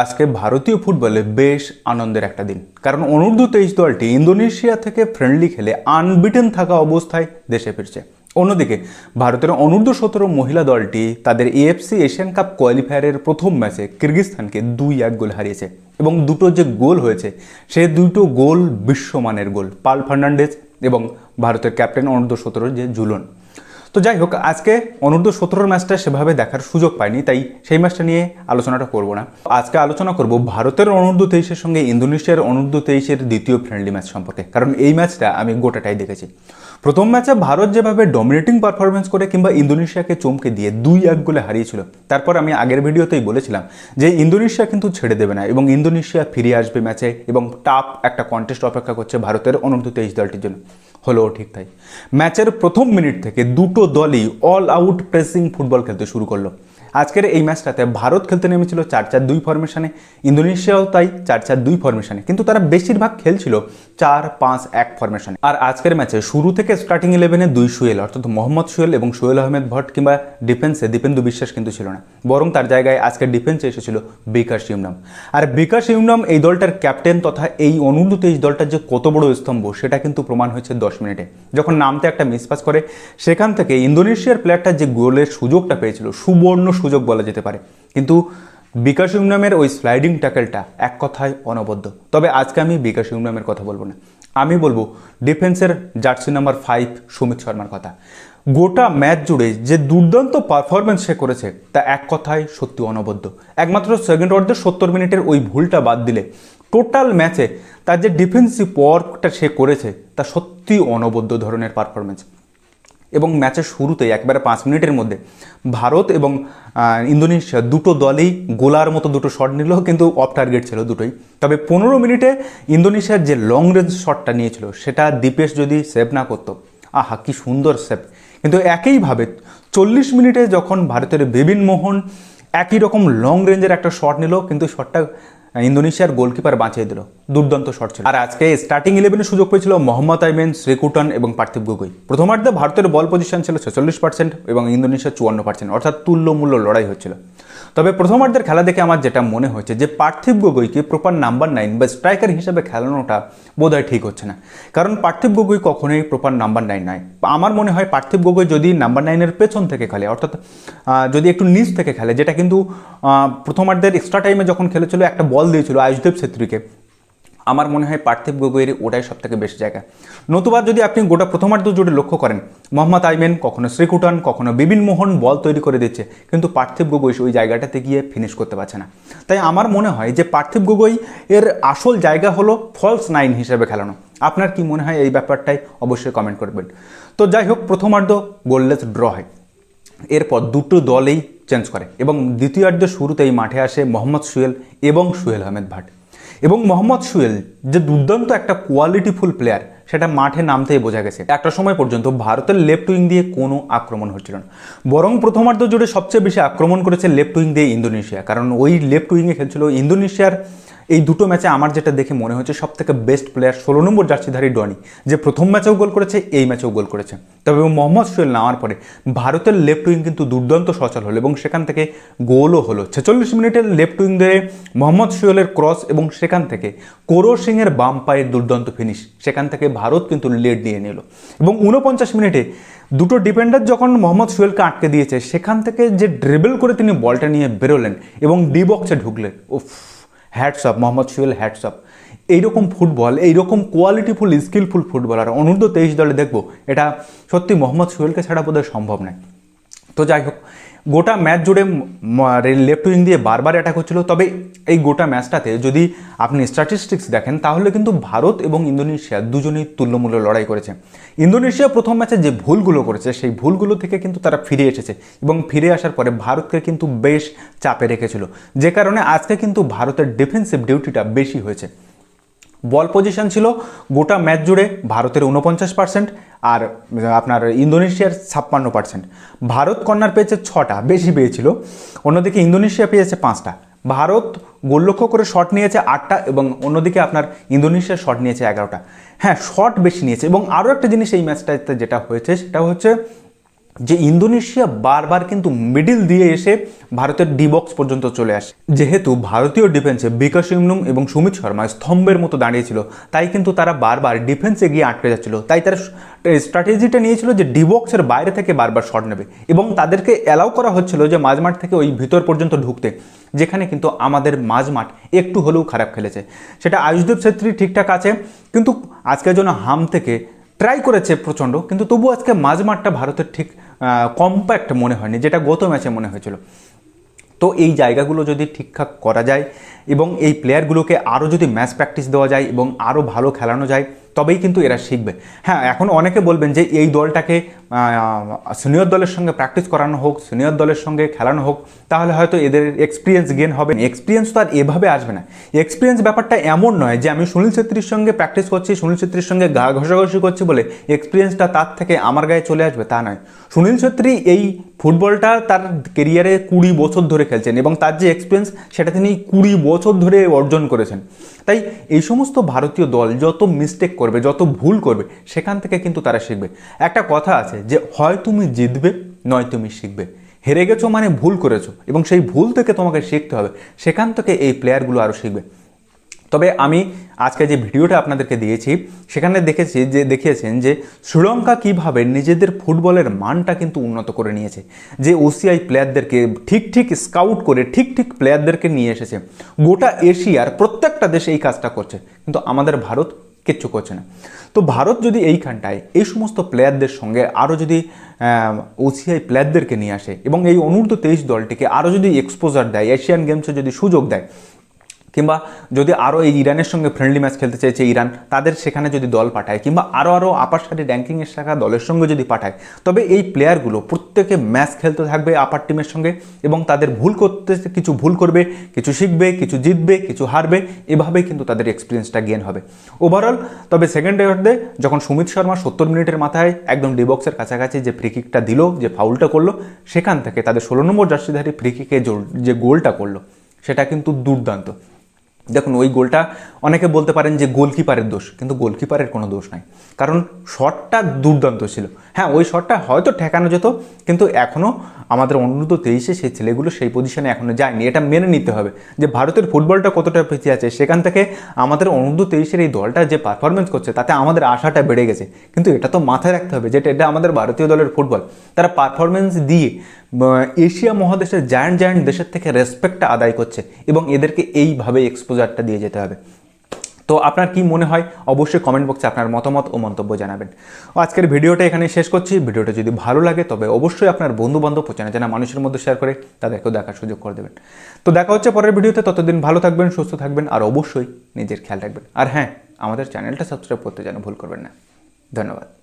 আজকে ভারতীয় ফুটবলে বেশ আনন্দের একটা দিন। কারণ অনূর্ধ্ব তেইশ দলটি ইন্দোনেশিয়া থেকে ফ্রেন্ডলি খেলে আনবিটেন থাকা অবস্থায় দেশে ফিরছে। অন্যদিকে, ভারতের অনূর্ধ্ব সতেরো মহিলা দলটি তাদের এএফসি এশিয়ান কাপ কোয়ালিফায়ারের প্রথম ম্যাচে কিরগিস্তানকে দুই এক গোল হারিয়েছে এবং দুটো যে গোল হয়েছে, সে দুটো গোল বিশ্বমানের গোল। পাল ফার্নান্ডেজ এবং ভারতের ক্যাপ্টেন অনূর্ধ্ব সতেরো যে জুলন তো যাই হোক, আজকে অনূর্ধ্ব সতেরোর ম্যাচটা সেভাবে দেখার সুযোগ পাইনি, তাই সেই ম্যাচটা নিয়ে আলোচনাটা করব না। আজকে আলোচনা করব ভারতের অনূর্ধ্ব তেইশের সঙ্গে ইন্দোনেশিয়ার অনূর্ধ্ব তেইশের দ্বিতীয় ফ্রেন্ডলি ম্যাচ সম্পর্কে। কারণ এই ম্যাচটা আমি গোটাটাই দেখেছি। প্রথম ম্যাচে ভারত যেভাবে ডমিনেটিং পারফরমেন্স করে কিংবা ইন্দোনেশিয়াকে চমকে দিয়ে দুই এক গোলে হারিয়েছিল, তারপর আমি আগের ভিডিওতেই বলেছিলাম যে ইন্দোনেশিয়া কিন্তু ছেড়ে দেবে না এবং ইন্দোনেশিয়া ফিরে আসবে ম্যাচে এবং টাফ একটা কন্টেস্ট অপেক্ষা করছে ভারতের অনূর্ধ্ব তেইশ দলটির জন্য। হলো ঠিক তাই। ম্যাচের প্রথম মিনিট থেকে দুটো দলই অল আউট প্রেসিং ফুটবল খেলতে শুরু করল। আজকের এই ম্যাচটাতে ভারত খেলতে নেমেছিল চার চার দুই ফরমেশনে ইন্দোনেশিয়াও তাই চার চার দুই ফরমেশনে কিন্তু তারা বেশিরভাগ খেলছিল চার পাঁচ এক ফরমেশনে আর আজকের ম্যাচে শুরু থেকে স্টার্টিং ইলেভেনে দুই সুয়েল, অর্থাৎ মোহাম্মদ সুয়েল এবং সোহেল আহমেদ ভট্ট কিংবা ডিফেন্সে দীপেন্দু বিশ্বাস কিন্তু ছিল না। বরং তার জায়গায় আজকের ডিফেন্সে এসেছিল বিকাশ ইউনাম আর বিকাশ ইউনাম এই দলটার ক্যাপ্টেন তথা এই অনূর্ধ্ব তেইশ দলটার যে কত বড় স্তম্ভ, সেটা কিন্তু প্রমাণ হয়েছে দশ মিনিটে। যখন নামতে একটা মিসপাস করে, সেখান থেকে ইন্দোনেশিয়ার প্লেয়ারটা যে গোলের সুযোগটা পেয়েছিল, সুবর্ণ সুযোগ বলা যেতে পারে। কিন্তু বিকাশ ইউনামের ওই স্লাইডিং ট্যাকেলটা এক কথায় অনবদ্য। তবে আজকে আমি বিকাশ ইউনামের কথা বলব না। আমি বলব ডিফেন্সের জার্সি নাম্বার ফাইভ সুমিত শর্মার কথা। গোটা ম্যাচ জুড়ে যে দুর্দান্ত পারফরমেন্স সে করেছে, তা এক কথায় সত্যি অনবদ্য। একমাত্র সেকেন্ড অর্ধের সত্তর মিনিটের ওই ভুলটা বাদ দিলে টোটাল ম্যাচে তার যে ডিফেন্সিভ ওয়ার্কটা সে করেছে, তা সত্যি অনবদ্য ধরনের পারফরমেন্স এবং ম্যাচের শুরুতেই একবারে পাঁচ মিনিটের মধ্যে ভারত এবং ইন্দোনেশিয়া দুটো দলেই গোলার মতো দুটো শট নিল, কিন্তু অফ টার্গেট ছিল দুটোই। তবে পনেরো মিনিটে ইন্দোনেশিয়ার যে লং রেঞ্জ শটটা নিয়েছিল, সেটা দীপেশ যদি সেভ না করতো, আহা, কি সুন্দর সেভ কিন্তু একইভাবে চল্লিশ মিনিটে যখন ভারতের বিপিন মোহন একই রকম লং রেঞ্জের একটা শট নিল, কিন্তু শটটা ইন্দোনেশিয়ার গোলকিপার বাঁচিয়ে দিল। দুর্দান্ত শট ছিল। আর আজকে স্টার্টিং ইলেভেনে সুযোগ পেয়েছিল মোহাম্মদ আইমেন, শ্রীকুটন এবং পার্থিব গগৈ। প্রথমার্ধে ভারতের বল পজিশন ছিল ছেচল্লিশ পার্সেন্ট এবং ইন্দোনেশিয়া চুয়ান্ন পার্সেন্ট অর্থাৎ তুল্যমূল্য লড়াই হচ্ছিল। তবে প্রথমার্ধের খেলা দেখে আমার যেটা মনে হয়েছে যে পার্থিব গগৈকে প্রপার নাম্বার নাইন বা স্ট্রাইকার হিসেবে খেলানোটা বোধহয় ঠিক হচ্ছে না। কারণ পার্থিব গগৈ কখনোই প্রপার নাম্বার নাইন নয়। আমার মনে হয় পার্থিব গগৈ যদি নাম্বার নাইনের পেছন থেকে খেলে, অর্থাৎ যদি একটু নিচ থেকে খেলে, যেটা কিন্তু প্রথমার্ধের এক্সট্রা টাইমে যখন খেলেছিল, একটা বল দিয়েছিল আয়ুষদেব ছেত্রীকে আমার মনে হয় পার্থিব গগৈয়ের ওটাই সব থেকে বেশি জায়গা। নতুবা যদি আপনি গোটা প্রথমার্ধ জুড়ে লক্ষ্য করেন, মোহাম্মদ আইমেন কখনো শ্রীকুটন, কখনো বিপিন মোহন বল তৈরি করে দিচ্ছে, কিন্তু পার্থিব গগৈ ওই জায়গাটাতে গিয়ে ফিনিশ করতে পারছে না। তাই আমার মনে হয় যে পার্থিব গগৈ এর আসল জায়গা হলো ফলস নাইন হিসেবে খেলানো। আপনার কি মনে হয় এই ব্যাপারটাই অবশ্যই কমেন্ট করবেন। তো যাই হোক, প্রথমার্ধ গোললেস ড্র হয়। এরপর দুটো দলেই চেঞ্জ করে এবং দ্বিতীয়ার্ধ শুরুতেই মাঠে আসে মোহাম্মদ সুয়েল এবং সুহেল আহমেদ ভাট। এবং মোহাম্মদ সুয়েল যে দুর্দান্ত একটা কোয়ালিটিফুল প্লেয়ার সেটা মাঠে নামতেই বোঝা গেছে। একটা সময় পর্যন্ত ভারতের লেফট উইং দিয়ে কোনো আক্রমণ হচ্ছিল না। বরং প্রথমার্ধ জুড়ে সবচেয়ে বেশি আক্রমণ করেছে লেফট উইং দিয়ে ইন্দোনেশিয়া। কারণ ওই লেফট উইংয়ে খেলছিল ইন্দোনেশিয়ার এই দুটো ম্যাচে আমার যেটা দেখে মনে হচ্ছে সব থেকে বেস্ট প্লেয়ার ষোলো নম্বর জার্সিধারী ডনি যে প্রথম ম্যাচেও গোল করেছে, এই ম্যাচেও গোল করেছে। তবে মোহাম্মদ সোহেল নামার পরে ভারতের লেফট উইং কিন্তু দুর্দান্ত সচল হলো এবং সেখান থেকে গোলও হলো। ছেচল্লিশ মিনিটের লেফট উইং ধরে মোহাম্মদ সোহেলের ক্রস এবং সেখান থেকে কোরো সিংয়ের বাম পায়ের দুর্দান্ত ফিনিশ সেখান থেকে ভারত কিন্তু লিড নিয়ে নিল। এবং উনপঞ্চাশ মিনিটে দুটো ডিফেন্ডার যখন মোহাম্মদ সোহেলকে আটকে দিয়েছে, সেখান থেকে যে ড্রিবল করে তিনি বলটা নিয়ে বেরোলেন এবং ডি বক্সে ঢুকলেন, উফ। Hats off Mohammad Suel hats off এইরকম ফুটবল, এইরকম কোয়ালিটিফুল স্কিলফুল ফুটবলার, অনূর্ধ্ব তেইশ দলে দেখব, এটা সত্যি মোহাম্মদ সুয়েলকে ছাড়া বোধহয় সম্ভব নয়। তো যাই হোক, গোটা ম্যাচ জুড়ে লেফট উইং দিয়ে বারবার অ্যাটাক হচ্ছিল। তবে এই গোটা ম্যাচটাতে যদি আপনি স্ট্যাটিস্টিক্স দেখেন, তাহলে কিন্তু ভারত এবং ইন্দোনেশিয়া দুজনেই তুল্যমূল্য লড়াই করেছে। ইন্দোনেশিয়া প্রথম ম্যাচে যে ভুলগুলো করেছে, সেই ভুলগুলো থেকে কিন্তু তারা ফিরে এসেছে এবং ফিরে আসার পরে ভারতকে কিন্তু বেশ চাপে রেখেছিল। যে কারণে আজকে কিন্তু ভারতের ডিফেন্সিভ ডিউটিটা বেশি হয়েছে। বল পজিশন ছিল গোটা ম্যাচ জুড়ে ভারতের উনপঞ্চাশ পার্সেন্ট আর আপনার ইন্দোনেশিয়ার ছাপ্পান্ন পার্সেন্ট ভারত কর্নার পেয়েছে ছটা, বেশি পেয়েছিল। অন্যদিকে ইন্দোনেশিয়া পেয়েছে পাঁচটা। ভারত গোললক্ষ্য করে শট নিয়েছে আটটা এবং অন্যদিকে আপনার ইন্দোনেশিয়া শট নিয়েছে এগারোটা। হ্যাঁ শট বেশি নিয়েছে এবং আরও একটা জিনিস এই ম্যাচটাতে যেটা হয়েছে সেটা হচ্ছে যে ইন্দোনেশিয়া বারবার কিন্তু মিডিল দিয়ে এসে ভারতের ডিবক্স পর্যন্ত চলে আসে। যেহেতু ভারতীয় ডিফেন্সে বিকাশ ইমনুম এবং সুমিত শর্মা স্তম্ভের মতো দাঁড়িয়েছিল, তাই কিন্তু তারা বারবার ডিফেন্সে গিয়ে আটকে যাচ্ছিল। তাই তারা স্ট্র্যাটেজিটা নিয়েছিল যে ডিবক্সের বাইরে থেকে বারবার শট নেবে এবং তাদেরকে অ্যালাউ করা হচ্ছিল যে মাঝমাঠ থেকে ওই ভিতর পর্যন্ত ঢুকতে, যেখানে কিন্তু আমাদের মাঝমাঠ একটু হলেও খারাপ খেলেছে। সেটা আয়ুষদেব ছেত্রী ঠিকঠাক আছে, কিন্তু আজকের জন্য হাম থেকে ট্রাই করেছে প্রচণ্ড, কিন্তু তবু আজকে মাঝমাঠটা ভারতের ঠিক কম্প্যাক্ট মনে হয়নি, যেটা গত ম্যাচে মনে হয়েছিল। তো এই জায়গাগুলো যদি ঠিকঠাক করা যায় এবং এই প্লেয়ারগুলোকে আরও যদি ম্যাচ প্র্যাকটিস দেওয়া যায় এবং আরও ভালো খেলানো যায় তবেই কিন্তু এরা শিখবে। হ্যাঁ এখন অনেকে বলবেন যে এই দলটাকে সিনিয়র দলের সঙ্গে প্র্যাকটিস করানো হোক, সিনিয়র দলের সঙ্গে খেলানো হোক, তাহলে হয়তো এদের এক্সপিরিয়েন্স গেন হবে। এক্সপিরিয়েন্স তো আর এভাবে আসবে না। এক্সপিরিয়েন্স ব্যাপারটা এমন নয় যে আমি সুনীল ছেত্রীর সঙ্গে প্র্যাকটিস করছি, সুনীল ছেত্রীর সঙ্গে গা ঘষাঘষি করছি বলে এক্সপিরিয়েন্সটা তার থেকে আমার গায়ে চলে আসবে, তা নয়। সুনীল ছেত্রী এই ফুটবলটা তার কেরিয়ারে কুড়ি বছর ধরে খেলছেন এবং তার যে এক্সপিরিয়েন্স সেটা তিনি কুড়ি বছর ধরে অর্জন করেছেন। তাই এই সমস্ত ভারতীয় দল যত মিস্টেক করবে, যত ভুল করবে, সেখান থেকে কিন্তু তারা শিখবে। একটা কথা আছে যে, হয় তুমি জিতবে, নয় তুমি শিখবে। হেরে গেছো মানে ভুল করেছ, এবং সেই ভুল থেকে তোমাকে শিখতে হবে। সেখান থেকে এই প্লেয়ারগুলো আরও শিখবে। তবে আমি আজকে যে ভিডিওটা আপনাদেরকে দিয়েছি, সেখানে দেখেছি যে, দেখিয়েছেন যে, শ্রীলঙ্কা কীভাবে নিজেদের ফুটবলের মানটা কিন্তু উন্নত করে নিয়েছে। যে ওসিআই প্লেয়ারদেরকে ঠিক ঠিক স্কাউট করে, ঠিক ঠিক প্লেয়ারদেরকে নিয়ে এসেছে। গোটা এশিয়ার প্রত্যেকটা দেশ এই কাজটা করছে। কিন্তু আমাদের ভারত কিচ্ছু করছে না। তো ভারত যদি এইখানটায় এই সমস্ত প্লেয়ারদের সঙ্গে আরও যদি ওসিআই প্লেয়ারদেরকে নিয়ে আসে এবং এই অনূর্ধ্ব তেইশ দলটিকে আরও যদি এক্সপোজার দেয় এশিয়ান গেমসে যদি সুযোগ দেয় কিংবা যদি আরও এই ইরানের সঙ্গে ফ্রেন্ডলি ম্যাচ খেলতে চাইছে ইরান, তাদের সেখানে যদি দল পাঠায়, কিংবা আরও আরও আপার সারি র্যাঙ্কিংয়ের শাখা দলের সঙ্গে যদি পাঠায়, তবে এই প্লেয়ারগুলো প্রত্যেকে ম্যাচ খেলতে থাকবে আপার টিমের সঙ্গে এবং তাদের ভুল করতে কিছু ভুল করবে, কিছু শিখবে, কিছু জিতবে, কিছু হারবে, এভাবেই কিন্তু তাদের এক্সপিরিয়েন্সটা গেন হবে। ওভারঅল তবে সেকেন্ড ডে যখন সুমিত শর্মা সত্তর মিনিটের মাথায় একদম ডিবক্সের কাছাকাছি যে ফ্রি কিকটা দিল, যে ফাউলটা করল, সেখান থেকে তাদের ষোলো নম্বর জার্সিধারী ফ্রি কিকে যে গোলটা করল, সেটা কিন্তু দুর্দান্ত। দেখুন, ওই গোলটা অনেকে বলতে পারেন যে গোলকিপারের দোষ, কিন্তু গোলকিপারের কোনো দোষ নাই। কারণ শটটা দুর্দান্ত ছিল। হ্যাঁ ওই শটটা হয়তো ঠেকানো যেত, কিন্তু এখনও আমাদের অনুরোধ তেইশে সেই ছেলেগুলো সেই পজিশনে এখনও যায়নি। এটা মেনে নিতে হবে যে ভারতের ফুটবলটা কতটা পিছিয়ে আছে। সেখান থেকে আমাদের অনুরোধ তেইশের এই দলটা যে পারফরমেন্স করছে, তাতে আমাদের আশাটা বেড়ে গেছে। কিন্তু এটা তো মাথায় রাখতে হবে যেটা এটা আমাদের ভারতীয় দলের ফুটবল। তারা পারফরমেন্স দিয়ে এশিয়া মহাদেশের জায়ান্ট জায়ান্ট দেশের থেকে রেসপেক্টটা আদায় করছে এবং এদেরকে এইভাবে এক্সপোজারটা দিয়ে যেতে হবে। তো আপনার কি মনে হয়? অবশ্যই কমেন্ট বক্সে আপনার মতামত ও মন্তব্য জানাবেন। আজকের ভিডিওটা এখানে শেষ করছি। ভিডিওটা যদি ভালো লাগে, তবে অবশ্যই আপনার বন্ধু বান্ধব চেনা জানা মানুষের মধ্যে শেয়ার করে তাদেরকেও দেখার সুযোগ করে দেবেন। তো দেখা হচ্ছে পরের ভিডিওতে। ততদিন ভালো থাকবেন, সুস্থ থাকবেন আর অবশ্যই নিজের খেয়াল রাখবেন। আর হ্যাঁ আমাদের চ্যানেলটা সাবস্ক্রাইব করতে যেন ভুল করবেন না। ধন্যবাদ।